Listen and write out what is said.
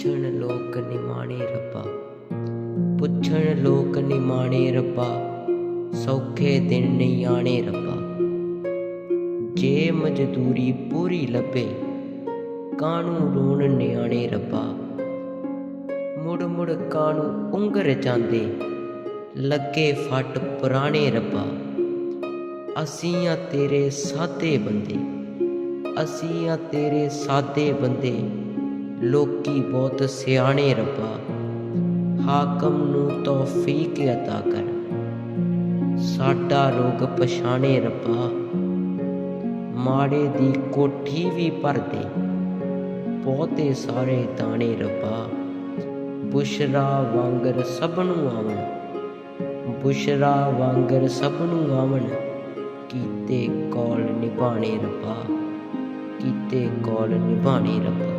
ਪੁੱਛਣ ਲੋਕ ਨਿਮਾਣੇ ਰੱਬਾ, ਪੁੱਛਣ ਲੋਕ ਨਿਮਾਣੇ ਰੱਬਾ, ਸੌਖੇ ਦਿਨ ਨਹੀਂ ਆਣੇ ਰੱਬਾ। ਜੇ ਮਜ਼ਦੂਰੀ ਪੂਰੀ ਲੱਭੇ ਕਾਣੂ ਰੋਣ ਨਿਆਣੇ ਰੱਬਾ? ਮੁੜ ਮੁੜ ਕਾਣੂ ਉਂਗਰ ਜਾਂਦੇ, ਲੱਗੇ ਫੱਟ ਪੁਰਾਣੇ ਰੱਬਾ। ਅਸੀਂ ਆ ਤੇਰੇ ਸਾਦੇ ਬੰਦੇ ਅਸੀਂ ਆ ਤੇਰੇ ਸਾਦੇ ਬੰਦੇ। ਲੋਕੀ ਬਹੁਤ ਸਿਆਣੇ ਰੱਬਾ ਹਾਕਮ ਨੂੰ ਤੌਫੀਕ عطا ਕਰ ਸਾਡਾ ਰੋਗ ਪਛਾਣੇ ਰੱਬਾ ਮਾੜੇ ਦੀ ਕੋਠੀ ਵੀ ਭਰ ਦੇ ਬਹੁਤੇ ਸਾਰੇ ਦਾਣੇ ਰੱਬਾ ਬੁਸ਼ਰਾ ਵਾਂਗਰ ਸਭ ਨੂੰ ਆਵਣ ਬੁਸ਼ਰਾ ਵਾਂਗਰ ਸਭ ਨੂੰ ਆਵਣ ਕੀਤੇ ਕੌਲ ਨਿਭਾਣੇ ਰੱਬਾ ਕੀਤੇ ਕੌਲ ਨਿਭਾਣੇ ਰੱਬਾ